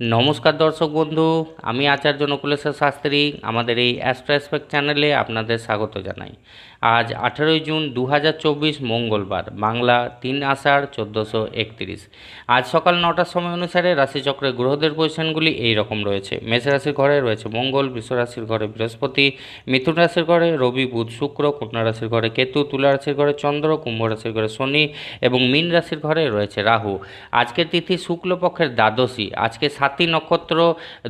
নমস্কার দর্শক বন্ধু, আমি আচার্য নকুলেশ্বর শাস্ত্রী, আমাদের এই অ্যাস্ট্রো অ্যাসপেক্ট চ্যানেলে আপনাদের স্বাগত জানাই। আজ আঠেরোই জুন দু হাজার চব্বিশ মঙ্গলবার, বাংলা তিন আষাঢ় চোদ্দোশো একত্রিশ। আজ সকাল নটার সময় অনুসারে রাশিচক্রের গ্রহদের পজিশনগুলি এই রকম রয়েছে। মেষ রাশির ঘরে রয়েছে মঙ্গল রাশির ঘরে বৃহস্পতি, মিথুন রাশির ঘরে রবি, বুধ, শুক্র, কন্যা রাশির ঘরে কেতু, তুলা রাশির ঘরে চন্দ্র, কুম্ভ রাশির ঘরে শনি এবং মীন রাশির ঘরে রয়েছে রাহু। আজকের তিথি শুক্লপক্ষের দ্বাদশী, আজকে সাতই নক্ষত্র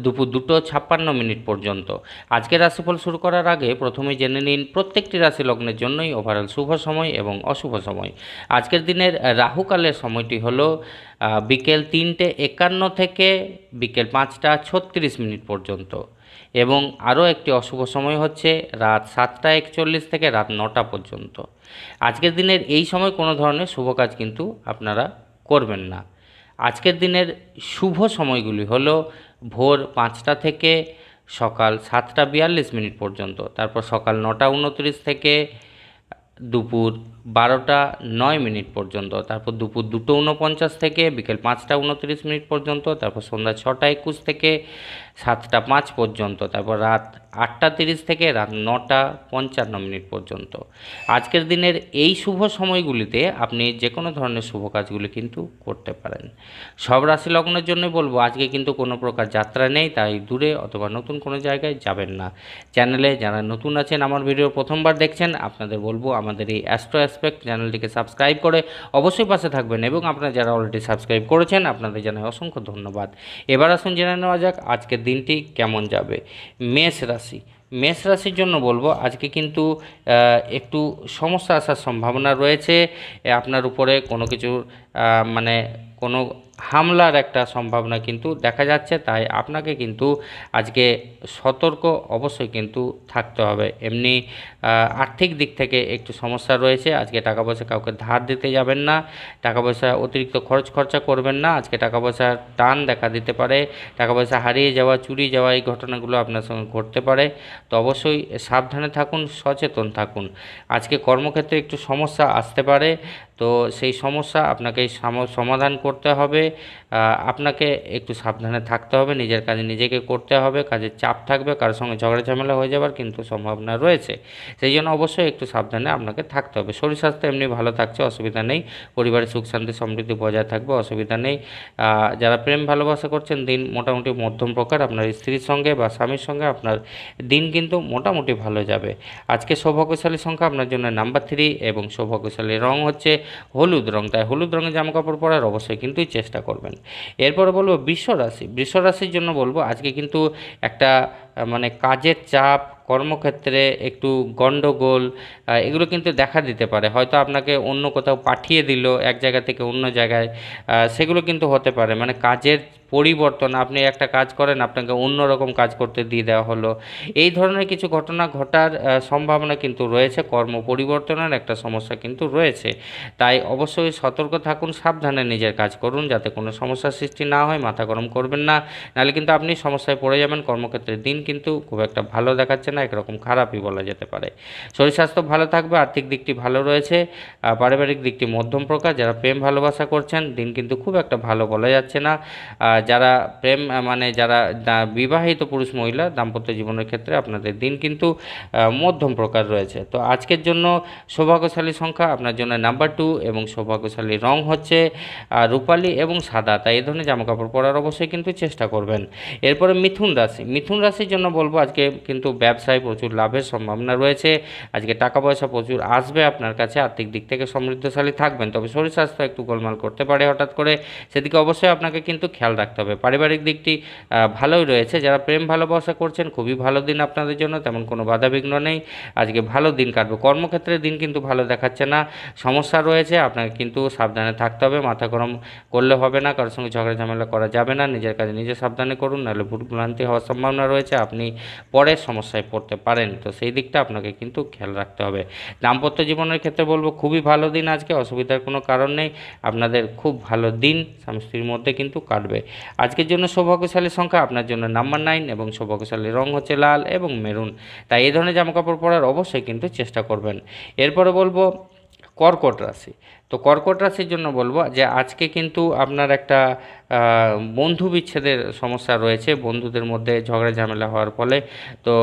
দুপুর দুটো ছাপ্পান্ন মিনিট পর্যন্ত। আজকের রাশিফল শুরু করার আগে প্রথমে জেনে নিন প্রত্যেকটি রাশি লগ্নের জন্যই ওভারঅল শুভ সময় এবং অশুভ সময়। আজকের দিনের রাহুকালের সময়টি হলো বিকেল তিনটে একান্ন থেকে বিকেল পাঁচটা ছত্রিশ মিনিট পর্যন্ত। এবং আরও একটি অশুভ সময় হচ্ছে রাত সাতটা একচল্লিশ থেকে রাত নটা পর্যন্ত। আজকের দিনের এই সময় কোনো ধরনের শুভ কাজ কিন্তু আপনারা করবেন না। আজকের দিনের শুভ সময়গুলি হলো ভোর পাঁচটা থেকে সকাল সাতটা বিয়াল্লিশ মিনিট পর্যন্ত, তারপর সকাল নটা উনত্রিশ থেকে দুপুর বারোটা নয় মিনিট পর্যন্ত, তারপর দুপুর দুটো উনপঞ্চাশ থেকে বিকেল পাঁচটা উনত্রিশ মিনিট পর্যন্ত, তারপর সন্ধ্যা ছটা একুশ থেকে সাতটা পাঁচ পর্যন্ত, তারপর রাত আটটা তিরিশ থেকে রাত নটা পঞ্চান্ন মিনিট পর্যন্ত। আজকের দিনের এই শুভ সময়গুলিতে আপনি যে কোনো ধরনের শুভ কাজগুলি কিন্তু করতে পারেন। সব রাশি লগ্নের জন্য বলব, আজকে কিন্তু কোনো প্রকার যাত্রা নেই, তাই দূরে অথবা নতুন কোনো জায়গায় যাবেন না। চ্যানেলে যারা নতুন আছেন, আমার ভিডিও প্রথমবার দেখছেন, আপনাদের বলব আমাদের এই অ্যাস্ট্রো অ্যাসপেক্ট চ্যানেলটিকে সাবস্ক্রাইব করে অবশ্যই পাশে থাকবেন এবং আপনারা যারা অলরেডি সাবস্ক্রাইব করেছেন, আপনাদের জানাই অসংখ্য ধন্যবাদ। এবার আসুন জেনে নেওয়া যাক আজকের দিনটি কেমন যাবে? মেষ রাশি। মেষ রাশির জন্য বলব, আজকে কিন্তু একটু সমস্যা আসার সম্ভাবনা রয়েছে। আপনার উপরে কোনো কিছুর মানে কোনো হামলার একটা সম্ভাবনা কিন্তু দেখা যাচ্ছে, তাই আপনাকে কিন্তু আজকে সতর্ক অবশ্যই কিন্তু থাকতে হবে। এমনি আর্থিক দিক থেকে একটু সমস্যা রয়েছে, আজকে টাকা পয়সা কাউকে ধার দিতে যাবেন না, টাকা পয়সা অতিরিক্ত খরচ খরচা করবেন না, আজকে টাকা পয়সার টান দেখা দিতে পারে, টাকা পয়সা হারিয়ে যাওয়া, চুরি যাওয়া এই ঘটনাগুলো আপনার সঙ্গে ঘটতে পারে, তো অবশ্যই সাবধানে থাকুন, সচেতন থাকুন। আজকে কর্মক্ষেত্রে একটু সমস্যা আসতে পারে তো সেই সমস্যা আপনাকে সমাধান করতে হবে। আপনাকে একটু সাবধানে থাকতে হবে, নিজের কাজে নিজেকে করতে হবে কাজের চাপ থাকবে, কারোর সঙ্গে ঝগড়া ঝামেলা হয়ে যাবার কিন্তু সম্ভাবনা রয়েছে। সেই জন্য অবশ্যই একটু সাবধানে আপনাকে থাকতে হবে। শরীর স্বাস্থ্য এমনি ভালো থাকছে, অসুবিধা নেই। পরিবারের সুখ শান্তি সমৃদ্ধি বজায় থাকবে, অসুবিধা নেই। যারা প্রেম ভালোবাসা করছেন, দিন মোটামুটি মধ্যম প্রকার আপনার স্ত্রীর সঙ্গে বা স্বামীর সঙ্গে আপনার দিন কিন্তু মোটামুটি ভালো যাবে। আজকে সৌভাগ্যশালী সংখ্যা আপনার জন্য নাম্বার থ্রি এবং সৌভাগ্যশালী রং হচ্ছে হলুদ রং, তাই হলুদ রঙের জামাকাপড় পরার অবশ্যই কিন্তু চেষ্টা করবেন। এরপর বলব বিশ্বরাশি বিশ্বরাশির জন্য বলব আজকে কিন্তু একটা মানে কাজের চাপ, কর্মক্ষেত্রে একটু গণ্ডগোল এগুলো কিন্তু দেখা দিতে পারে। হয়তো আপনাকে অন্য কোথাও পাঠিয়ে দিল, এক জায়গা থেকে অন্য জায়গায় সেগুলো কিন্তু হতে পারে। মানে কাজের পরিবর্তন, আপনি একটা কাজ করেন, আপনাকে অন্য রকম কাজ করতে দিয়ে দেওয়া হলো। এই ধরনের কিছু ঘটনা ঘটার সম্ভাবনা কিন্তু রয়েছে, কর্ম পরিবর্তনের একটা সমস্যা কিন্তু রয়েছে। তাই অবশ্যই সতর্ক থাকুন, সাবধানে নিজের কাজ করুন যাতে কোনো সমস্যার সৃষ্টি না হয়, মাথা গরম করবেন না। নাহলে কিন্তু আপনি সমস্যায় পড়ে যাবেন কর্মক্ষেত্রে দিন কিন্তু খুব একটা ভালো দেখাচ্ছে না, একরকম খারাপই বলা যেতে পারে। শরীর স্বাস্থ্য ভালো থাকবে, আর্থিক দিকটি ভালো রয়েছে পারিবারিক দিকটি মধ্যম প্রকার, যারা প্রেম ভালোবাসা করছেন, দিন কিন্তু খুব একটা ভালো বলা যাচ্ছে না। যারা প্রেম মানে যারা বিবাহিত পুরুষ মহিলা দাম্পত্য জীবনের ক্ষেত্রে আপনাদের দিন কিন্তু মধ্যম প্রকার রয়েছে। তো আজকের জন্য সৌভাগ্যশালী সংখ্যা আপনার জন্য নাম্বার টু এবং সৌভাগ্যশালী রং হচ্ছে রূপালি এবং সাদা। তাই এ ধরনের জামাকাপড় পরার অবশ্যই কিন্তু চেষ্টা করবেন। এরপরে মিথুন রাশি। মিথুন রাশির জন্য বলব আজকে কিন্তু ব্যবসায় প্রচুর লাভের সম্ভাবনা রয়েছে। আজকে টাকা পয়সা প্রচুর আসবে আপনার কাছে, আর্থিক দিক থেকে সমৃদ্ধশালী থাকবেন। তবে শরীর স্বাস্থ্য একটু গোলমাল করতে পারে হঠাৎ করে। সেদিকে অবশ্যই আপনাকে কিন্তু খেয়াল রাখতে হবে। পারিবারিক দিকটি ভালোই রয়েছে। যারা প্রেম ভালোবাসা করছেন, খুবই ভালো দিন আপনাদের জন্য, তেমন কোনো বাধাবিঘ্ন নেই। আজকে ভালো দিন কাটবে। কর্মক্ষেত্রে দিন কিন্তু ভালো দেখাচ্ছে না। সমস্যা রয়েছে, আপনাকে কিন্তু সাবধানে থাকতে হবে। মাথা গরম করলে হবে না, কারোর সঙ্গে ঝগড়া ঝামেলা করা যাবে না। নিজের কাজে নিজে সাবধানে করুন, নাহলে ভুল ভ্রান্তি হওয়ার সম্ভাবনা রয়েছে। আপনি পরে সমস্যায় পড়তে পারেন। তো সেই দিকটা আপনাকে কিন্তু খেয়াল রাখতে হবে। দাম্পত্য জীবনের ক্ষেত্রে বলব, খুবই ভালো দিন আজকে, অসুবিধার কোনো কারণ নেই। আপনাদের খুব ভালো দিন স্বামী স্ত্রীর মধ্যে কিন্তু কাটবে। আজকের জন্য সৌভাগ্যশালী সংখ্যা আপনার জন্য নাম্বার নাইন এবং সৌভাগ্যশালী রং হচ্ছে লাল এবং মেরুন। তাই এই ধরনের জামাকাপড় পরার অবশ্যই কিন্তু চেষ্টা করবেন। এরপরে বলব কর্কট রাশি। তো কর্কট রাশির জন্য বলব যে আজকে কিন্তু আপনার একটা বন্ধু বিচ্ছেদের সমস্যা রয়েছে, বন্ধুদের মধ্যে ঝগড়া ঝামেলা হওয়ার ফলে। তো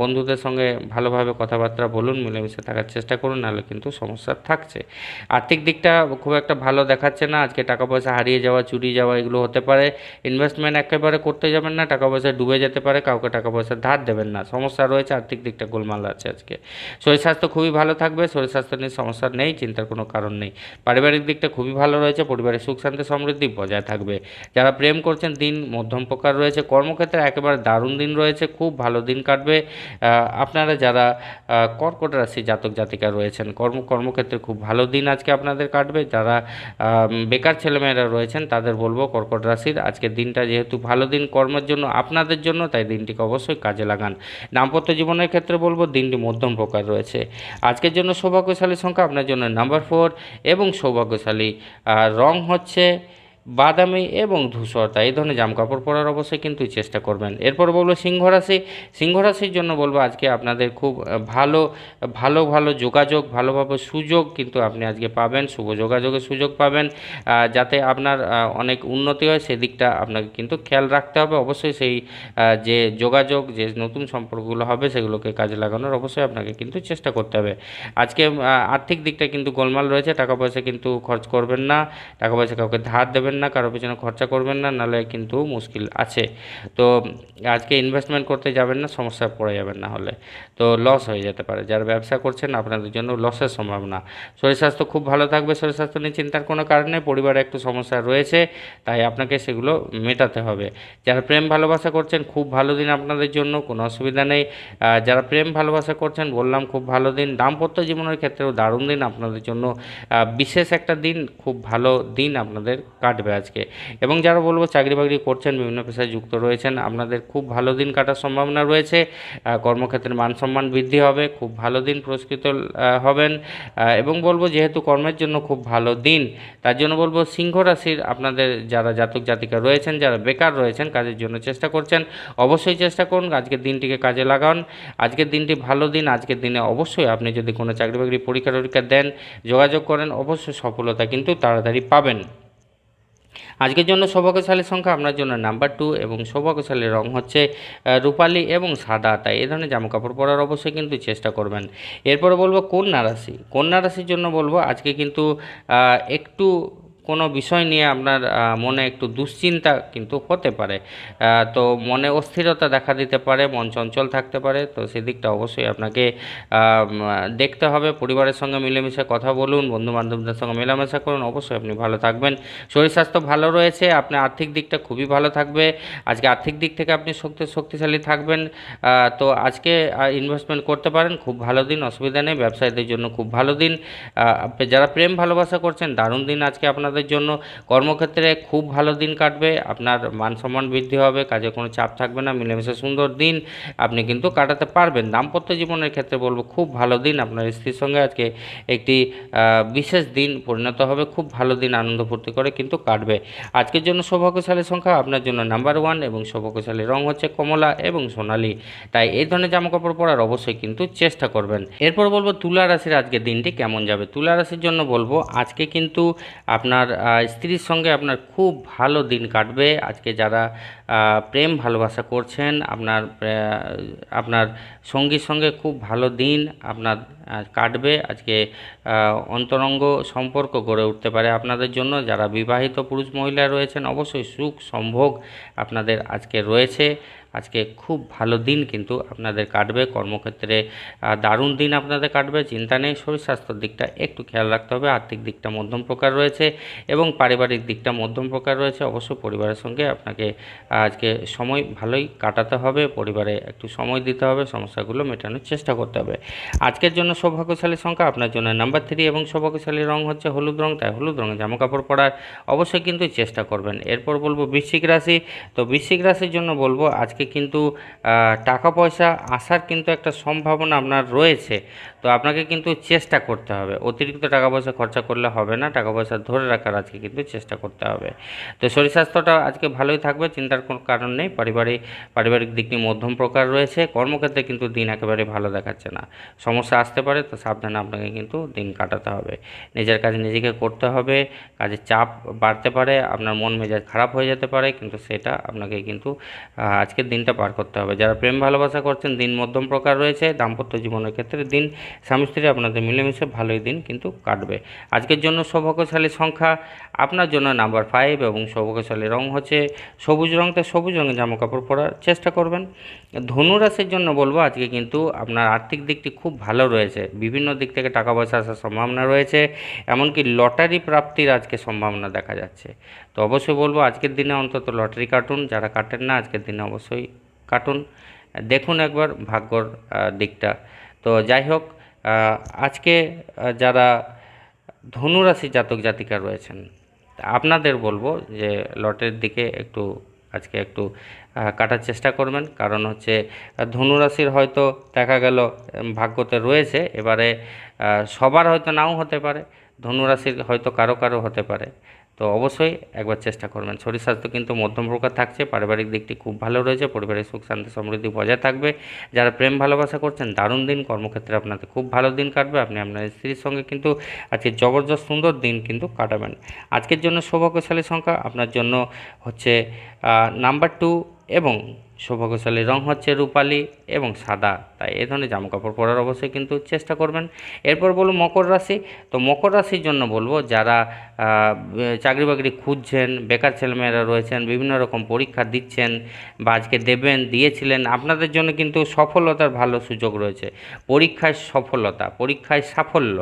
বন্ধুদের সঙ্গে ভালোভাবে কথাবার্তা বলুন, মিলেমিশে থাকার চেষ্টা করুন, নাহলে কিন্তু সমস্যা থাকছে। আর্থিক দিকটা খুব একটা ভালো দেখাচ্ছে না, আজকে টাকা পয়সা হারিয়ে যাওয়া, চুরি যাওয়া এগুলো হতে পারে। ইনভেস্টমেন্ট একেবারে করতে যাবেন না, টাকা পয়সা ডুবে যেতে পারে, কাউকে টাকা পয়সা ধার দেবেন না। সমস্যা রয়েছে, আর্থিক দিকটা গোলমাল আছে আজকে। শরীর স্বাস্থ্য খুবই ভালো থাকবে, শরীর স্বাস্থ্য নিয়ে সমস্যা নেই, চিন্তার কোনো কারণ নেই। পারিবারিক দিকটা খুবই ভালো রয়েছে, পরিবারের সুখ, শান্তি, সমৃদ্ধি বজায় থাকবে। যারা প্রেম করছেন, দিন মধ্যম প্রকার রয়েছে। কর্মক্ষেত্রে একেবারে দারুণ দিন রয়েছে, খুব ভালো দিন কাটবে। আপনারা যারা কর্কট রাশি জাতক জাতিকা রয়েছেন, কর্ম, কর্মক্ষেত্রে খুব ভালো দিন আজকে আপনাদের কাটবে। যারা বেকার ছেলেমেয়েরা রয়েছেন, তাদের বলব কর্কট রাশির আজকের দিনটা যেহেতু ভালো দিন, কর্মের জন্য, আপনাদের জন্য, তাই দিনটিকে অবশ্যই কাজে লাগান। দাম্পত্য জীবনের ক্ষেত্রে বলব, দিনটি মধ্যম প্রকার রয়েছে। আজকের জন্য সৌভাগ্যশালী সংখ্যা, আপনার জন্য নাম্বার ফোর এবং সৌভাগ্যশালী রং হচ্ছে বাদামি এবং ধূসর, তাই এই ধরনের জামকাপড় পরার অবশ্যই কিন্তু চেষ্টা করবেন। এরপর বলব সিংহ রাশি সিংহ রাশির জন্য বলব আজকে আপনাদের খুব ভালো ভালো ভালো যোগাযোগ, ভালোভাবে সুযোগ কিন্তু আপনি আজকে পাবেন, শুভ যোগাযোগের সুযোগ পাবেন যাতে আপনার অনেক উন্নতি হয়, সেদিকটা আপনাকে কিন্তু খেয়াল রাখতে হবে। অবশ্যই সেই যে যোগাযোগ, যে নতুন সম্পর্কগুলো হবে, সেগুলোকে কাজে লাগানোর অবশ্যই আপনাকে কিন্তু চেষ্টা করতে হবে। আজকে আর্থিক দিকটা কিন্তু গোলমাল রয়েছে, টাকা পয়সা কিন্তু খরচ করবেন না, টাকা পয়সা কাউকে ধার দেবেন না, কারোর পিছনে খরচা করবেন না, নাহলে কিন্তু মুশকিল আছে। তো আজকে ইনভেস্টমেন্ট করতে যাবেন না, সমস্যায় পড়ে যাবেন না হলে। তো লস হয়ে যেতে পারে। যারা ব্যবসা করছেন, আপনাদের জন্য লসের সম্ভাবনা। শরীর স্বাস্থ্য খুব ভালো থাকবে, শরীর স্বাস্থ্য নিয়ে চিন্তার কোনো কারণ পরিবারে একটু সমস্যা রয়েছে, তাই আপনাকে সেগুলো মেটাতে হবে। যারা প্রেম ভালোবাসা করছেন, খুব ভালো দিন আপনাদের জন্য, কোনো অসুবিধা নেই। যারা প্রেম ভালোবাসা করছেন, বললাম খুব ভালো দিন। দাম্পত্য জীবনের ক্ষেত্রেও দারুণ দিন আপনাদের জন্য। বিশেষ একটা দিন, খুব ভালো দিন আপনাদের কাটবে। আজকে। এবং যারা বলব চাকরি বাকরি করছেন বিভিন্ন পেশায় যুক্ত রয়েছেন আপনাদের খুব ভালো দিন কাটার সম্ভাবনা রয়েছে। আহ, কর্মক্ষেত্রে মান সম্মান বৃদ্ধি হবে খুব ভালো দিন পুরস্কৃত হবেন। এবং বলব যেহেতু কর্মের জন্য খুব ভালো দিন তার জন্য বলব সিংহ রাশির আপনাদের যারা জাতক জাতিকা রয়েছেন যারা বেকার রয়েছেন কাজের জন্য চেষ্টা করছেন অবশ্যই চেষ্টা করুন আজকের দিনটিকে কাজে লাগান। আজকের দিনটি ভালো দিন আজকের দিনে অবশ্যই আপনি যদি কোনো চাকরি বাকরি পরীক্ষা টরীক্ষা দেন যোগাযোগ করেন অবশ্যই সফলতা কিন্তু তাড়াতাড়ি পাবেন। আজকের জন্য সৌভাগ্যশালী সংখ্যা আপনার জন্য নাম্বার টু এবং সৌভাগ্যশালী রং হচ্ছে রূপালি এবং সাদা। তাই এ ধরনের জামা কাপড় পরার অবশ্যই কিন্তু চেষ্টা করবেন। এরপরে বলব কন্যা রাশি। কন্যা রাশির জন্য বলব আজকে কিন্তু একটু কোনো বিষয় নিয়ে আপনার মনে একটু দুশ্চিন্তা কিন্তু হতে পারে। তো মনে অস্থিরতা দেখা দিতে পারে, মন চঞ্চল থাকতে পারে, তো সেদিকটা অবশ্যই আপনাকে দেখতে হবে। পরিবারের সঙ্গে মিলেমিশে কথা বলুন বন্ধু বান্ধবদের সঙ্গে মেলামেশা করুন, অবশ্যই আপনি ভালো থাকবেন। শরীর স্বাস্থ্য ভালো রয়েছে আপনার আর্থিক দিকটা খুবই ভালো থাকবে। আজকে আর্থিক দিক থেকে আপনি শক্তি, শক্তিশালী থাকবেন। তো আজকে ইনভেস্টমেন্ট করতে পারেন, খুব ভালো দিন, অসুবিধা নেই, ব্যবসায়ীদের জন্য খুব ভালো দিন। যারা প্রেম ভালোবাসা করছেন, দারুণ দিন আজকে আপনাদের জন্য। কর্মক্ষেত্রে খুব ভালো দিন কাটবে, আপনার মান সম্মান বৃদ্ধি হবে, কাজে কোনো চাপ থাকবে না, মিলেমিশে সুন্দর দিন আপনি কিন্তু কাটাতে পারবেন। দাম্পত্য জীবনের ক্ষেত্রে বলব, খুব ভালো দিন আপনার স্ত্রীর সঙ্গে আজকে একটি বিশেষ দিন পরিণত হবে, খুব ভালো দিন আনন্দ ফুর্তি করে কিন্তু কাটবে। আজকের জন্য সৌভাগ্যশালী সংখ্যা আপনার জন্য নাম্বার ওয়ান এবং সৌভাগ্যশালী রং হচ্ছে কমলা এবং সোনালী। তাই এই ধরনের জামাকাপড় পরার অবশ্যই কিন্তু চেষ্টা করবেন। এরপর বলব, তুলা রাশির আজকের দিনটি কেমন যাবে? তুলা রাশির জন্য বলব, আজকে কিন্তু আপনার স্ত্রীর সঙ্গে আপনার খুব ভালো দিন কাটবে। আজকে যারা প্রেম, ভালোবাসা করছেন। আপনার আপনার সঙ্গীর সঙ্গে খুব ভালো দিন আপনার কাটবে। আজকে অন্তরঙ্গ সম্পর্ক গড়ে উঠতে পারে আপনাদের জন্য। যারা বিবাহিত পুরুষ মহিলা রয়েছেন, অবশ্যই সুখ, সম্ভোগ আপনাদের আজকে রয়েছে। আজকে খুব ভালো দিন কিন্তু আপনাদের কাটবে। কর্মক্ষেত্রে দারুণ দিন আপনাদের কাটবে। চিন্তা নেই, শরীর স্বাস্থ্যের দিকটা একটু খেয়াল রাখতে হবে। আর্থিক দিকটা মধ্যম প্রকার রয়েছে এবং পারিবারিক দিকটা মধ্যম প্রকার রয়েছে। অবশ্য পরিবারের সঙ্গে আপনাকে আজকে সময় ভালোই কাটাতে হবে, পরিবারে একটু সময় দিতে হবে, সমস্যাগুলো মেটানোর চেষ্টা করতে হবে। আজকের জন্য সৌভাগ্যশালী সংখ্যা, আপনার জন্য নাম্বার থ্রি এবং সৌভাগ্যশালী রং হচ্ছে হলুদ রং, তাই হলুদ রঙের জামা কাপড় পরার অবশ্যই কিন্তু চেষ্টা করবেন। এরপর বলব বৃশ্চিক রাশি, তো বৃশ্চিক রাশির জন্য বলব আজকে কিন্তু টাকা পয়সা আসার কিন্তু একটা সম্ভাবনা আপনার রয়েছে, তো আপনাকে কিন্তু চেষ্টা করতে হবে। অতিরিক্ত টাকা পয়সা খরচা করলে হবে না টাকা পয়সা ধরে রাখার আজকে কিন্তু চেষ্টা করতে হবে। তো শরীর স্বাস্থ্যটা আজকে ভালোই থাকবে, চিন্তার কোনো কারণ নেই। পারিবারিক পারিবারিক দিকটি মধ্যম প্রকার রয়েছে। কর্মক্ষেত্রে কিন্তু দিন একেবারে ভালো দেখাচ্ছে না। সমস্যা আসতে পারে, তো সাবধানে আপনাকে কিন্তু দিন কাটাতে হবে। নিজের কাজ নিজেকে করতে হবে, কাজের চাপ বাড়তে পারে, আপনার মন মেজাজ খারাপ হয়ে যেতে পারে, কিন্তু সেটা আপনাকে কিন্তু আজকের দিনটা পার করতে হবে। যারা প্রেম ভালোবাসা করছেন, দিন মধ্যম প্রকার রয়েছে। দাম্পত্য জীবনের ক্ষেত্রে দিন স্বামী স্ত্রী আপনাদের মিলেমিশে ভালোই দিন কিন্তু কাটবে। আজকের জন্য সৌভাগ্যশালী সংখ্যা। আপনার জন্য নাম্বার ফাইভ এবং সৌভাগ্যশালী রং হচ্ছে সবুজ রঙতে সবুজ রঙের জামা কাপড় পরার চেষ্টা করবেন। ধনু রাশির জন্য বলব, আজকে কিন্তু আপনার আর্থিক দিকটি খুব ভালো রয়েছে। বিভিন্ন দিক থেকে টাকা পয়সা আসার সম্ভাবনা রয়েছে, এমনকি লটারি প্রাপ্তির আজকে সম্ভাবনা দেখা যাচ্ছে। তো অবশ্যই বলব, আজকের দিনে অন্তত লটারি কাটুন, যারা কাটেন না, আজকের দিনে অবশ্যই কাটুন। দেখুন একবার ভাগ্যর দিকটা। তো যাই হোক আজকে যারা ধনুরাশি জাতক জাতিকা রয়েছেন আপনাদের বলব যে লটের দিকে একটু, আজকে একটু কাটার চেষ্টা করবেন। কারণ হচ্ছে ধনুরাশির হয়তো দেখা গেল ভাগ্যতে রয়েছে। এবারে সবার হয়তো নাও হতে পারে। ধনুরাশির হয়তো কারও কারও হতে পারে। তো অবশ্যই একবার চেষ্টা করবেন। শরীর স্বাস্থ্য কিন্তু মধ্যম প্রকার থাকছে, পারিবারিক দিকটি খুব ভালো রয়েছে, পরিবারের সুখ, শান্তি, সমৃদ্ধি বজায় থাকবে। যারা প্রেম ভালোবাসা করছেন, দারুণ দিন। কর্মক্ষেত্রে আপনাদের খুব ভালো দিন কাটবে। আপনি আপনার স্ত্রীর সঙ্গে কিন্তু আজকে জবরদস্ত সুন্দর দিন কিন্তু কাটাবেন। আজকের জন্য সৌভাগ্যশালী সংখ্যা। আপনার জন্য হচ্ছে নাম্বার টু এবং সৌভাগ্যশালী রং হচ্ছে রূপালি এবং সাদা। তাই এই ধরনের জামাকাপড় পরার অবশ্যই কিন্তু চেষ্টা করবেন। এরপর বলব মকর রাশি। তো মকর রাশির জন্য বলব যারা চাকরি বাকরি খুঁজছেন, বেকার ছেলেমেয়েরা রয়েছেন, বিভিন্ন রকম পরীক্ষা দিচ্ছেন বা আজকে দেবেন, দিয়েছিলেন, আপনাদের জন্য কিন্তু সফলতার ভালো সুযোগ রয়েছে। পরীক্ষায় সফলতা, পরীক্ষায় সাফল্য।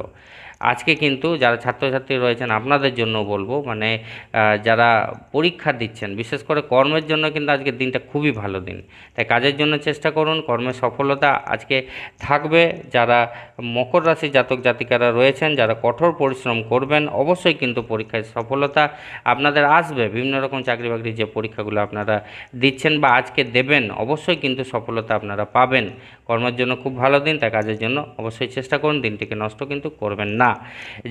আজকে কিন্তু যারা ছাত্রছাত্রী রয়েছেন আপনাদের জন্য বলব মানে যারা পরীক্ষা দিচ্ছেন, বিশেষ করে কর্মের জন্য কিন্তু আজকের দিনটা খুবই ভালো দিন। তাই কাজের জন্য চেষ্টা করুন, কর্মের সফলতা আজকে থাকবে। যারা মকর রাশি জাতক জাতিকারা রয়েছেন, যারা কঠোর পরিশ্রম করবেন, অবশ্যই কিন্তু পরীক্ষায় সফলতা আপনাদের আসবে। বিভিন্ন রকম চাকরি বাকরি যে পরীক্ষাগুলো আপনারা দিচ্ছেন বা আজকে দেবেন, অবশ্যই কিন্তু সফলতা আপনারা পাবেন। কর্মের জন্য খুব ভালো দিন, তাই কাজের জন্য অবশ্যই চেষ্টা করুন, দিনটিকে নষ্ট কিন্তু করবেন না।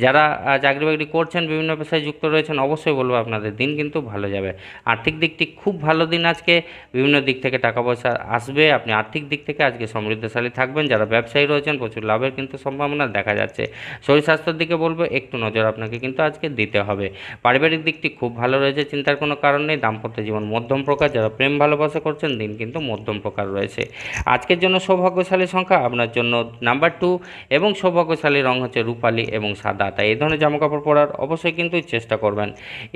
যারা চাকরি বাকরি করছেন, বিভিন্ন পেশায় যুক্ত রয়েছেন, অবশ্যই বলব আপনাদের দিন কিন্তু ভালো যাবে। আর্থিক দিকটি খুব ভালো দিন আজকে, বিভিন্ন দিক থেকে টাকা পয়সা আসবে, আপনি আর্থিক দিক থেকে আজকে সমৃদ্ধশালী থাকবেন, যারা ব্যবসায়ী রয়েছেন, প্রচুর লাভের কিন্তু সম্ভাবনা দেখা যাচ্ছে। শরীর স্বাস্থ্যের দিকে বলব, একটু নজর আপনাকে কিন্তু আজকে দিতে হবে। পারিবারিক দিকটি খুব ভালো রয়েছে, চিন্তার কোনো কারণ নেই, দাম্পত্য জীবন মধ্যম প্রকার, যারা প্রেম ভালোবাসা করছেন, দিন কিন্তু মধ্যম প্রকার রয়েছে। আজকের জন্য সৌভাগ্যশালী সংখ্যা, আপনার জন্য নাম্বার টু এবং সৌভাগ্যশালী রং হচ্ছে রূপালী। এবং সাদা, তাই এই ধরনের জামাকাপড় পরার অবশ্যই কিন্তু চেষ্টা করবেন।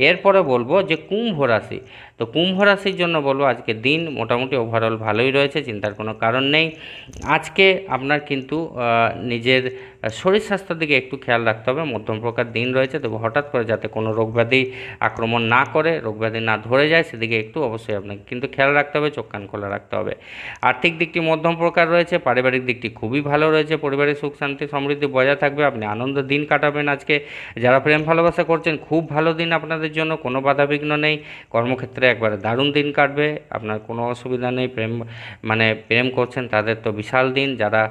এরপরে বলব যে কুম্ভ রাশি, তো কুম্ভ রাশির জন্য বলব আজকে দিন মোটামুটি ওভারঅল ভালোই রয়েছে, চিন্তার কোনো কারণ নেই। আজকে আপনার কিন্তু নিজের শরীর স্বাস্থ্যের দিকে একটু খেয়াল রাখতে হবে। মধ্যম প্রকার দিন রয়েছে, তবে হঠাৎ করে যাতে কোনো রোগব্যাধি আক্রমণ না করে, রোগব্যাধি না ধরে যায়, সেদিকে একটু অবশ্যই আপনাকে কিন্তু খেয়াল রাখতে হবে, চোখ কান খোলা রাখতে হবে। আর্থিক দিকটি মধ্যম প্রকার রয়েছে, পারিবারিক দিকটি খুবই ভালো রয়েছে, পরিবারের সুখ, শান্তি, সমৃদ্ধি বজায় থাকবে, আপনি আনন্দ দিন কাটাবেন আজকে। যারা প্রেম ভালোবাসা করছেন, খুব ভালো দিন আপনাদের জন্য, কোনো বাধাবিঘ্ন নেই, কর্মক্ষেত্রে একবারে দারুণ দিন কাটবে, আপনার কোনো অসুবিধা নেই, প্রেম মানে প্রেম করছেন তাদের তো বিশাল দিন, যারা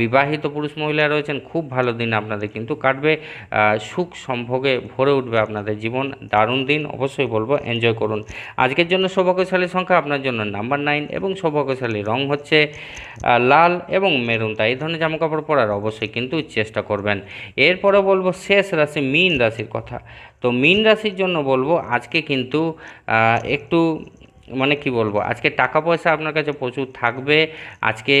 বিবাহিত পুরুষ মহিলা রয়েছেন খুব ভালো দিন আপনাদের। কিন্তু কাটবে সুখ সম্ভোগে ভরে উঠবে আপনাদের জীবন। দারুণ দিন, অবশ্যই বলব এনজয় করুন। আজকের জন্য সৌভাগ্যশালী সংখ্যা আপনার জন্য নাম্বার নাইন এবং সৌভাগ্যশালী রং হচ্ছে লাল এবং মেরুন। তাই এই ধরনের জামাকাপড় পরার অবশ্যই কিন্তু চেষ্টা করবেন। এরপরে বলব, শেষ রাশি মীন রাশির কথা। তো মীন রাশির জন্য বলব, আজকে কিন্তু একটু মানে কি বলব? আজকে টাকা পয়সা আপনার কাছে প্রচুর থাকবে, আজকে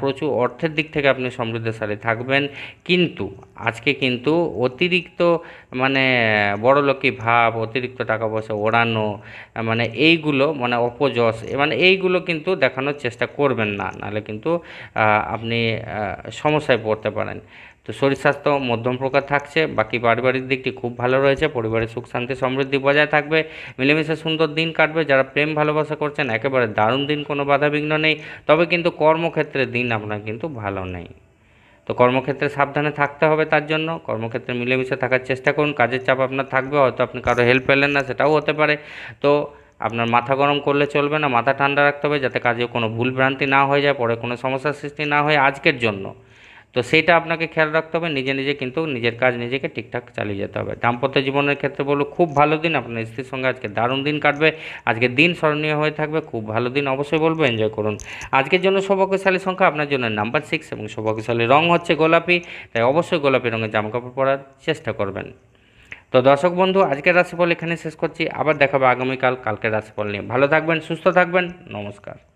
প্রচুর অর্থের দিক থেকে আপনি সমৃদ্ধশালী থাকবেন। কিন্তু, আজকে কিন্তু অতিরিক্ত মানে বড়লোকি ভাব, অতিরিক্ত টাকা পয়সা ওড়ানো মানে এইগুলো মানে অপযশ মানে এইগুলো কিন্তু দেখানোর চেষ্টা করবেন না, নাহলে কিন্তু আপনি সমস্যায় পড়তে পারেন। তো শরীর স্বাস্থ্য মধ্যম প্রকার থাকছে, বাকি পারিবারিক দিকটি খুব ভালো রয়েছে, পরিবারের সুখ, শান্তি, সমৃদ্ধি বজায় থাকবে, মিলেমিশে সুন্দর দিন কাটবে, যারা প্রেম ভালোবাসা করছেন, একেবারে দারুণ দিন, কোনো বাধাবিঘ্ন নেই, তবে কিন্তু কর্মক্ষেত্রে দিন আপনার কিন্তু ভালো নেই। তো কর্মক্ষেত্রে সাবধানে থাকতে হবে তার জন্য। কর্মক্ষেত্রে মিলেমিশে থাকার চেষ্টা করুন। কাজের চাপ আপনার থাকবে, হয়তো আপনি কারও হেল্প পেলেন না, সেটাও হতে পারে। তো আপনার মাথা গরম করলে চলবে না, মাথা ঠান্ডা রাখতে হবে যাতে কাজে কোনো ভুলভ্রান্তি না হয়ে যায়, পরে কোনো সমস্যার সৃষ্টি না হয় আজকের জন্য। তো সেটা আপনাকে খেয়াল রাখতে হবে, নিজে নিজে কিন্তু নিজের কাজ নিজেকে ঠিকঠাক চালিয়ে যেতে হবে। দাম্পত্য জীবনের ক্ষেত্রে বলব খুব ভালো দিন, আপনার স্ত্রীর সঙ্গে আজকে দারুণ দিন কাটবে আজকের দিন স্মরণীয় হয়ে থাকবে, খুব ভালো দিন অবশ্যই বলব এনজয় করুন। আজকের জন্য সৌভাগ্যশালী সংখ্যা আপনার জন্য নাম্বার সিক্স এবং সৌভাগ্যশালী রং হচ্ছে গোলাপি, তাই অবশ্যই গোলাপি রঙের জামাকাপড় পরার চেষ্টা করবেন। তো দর্শক বন্ধু, আজকের রাশিফল এখানে শেষ করছি, আবার দেখাবো আগামীকাল, কালকের রাশিফল নিয়ে। ভালো থাকবেন, সুস্থ থাকবেন, নমস্কার।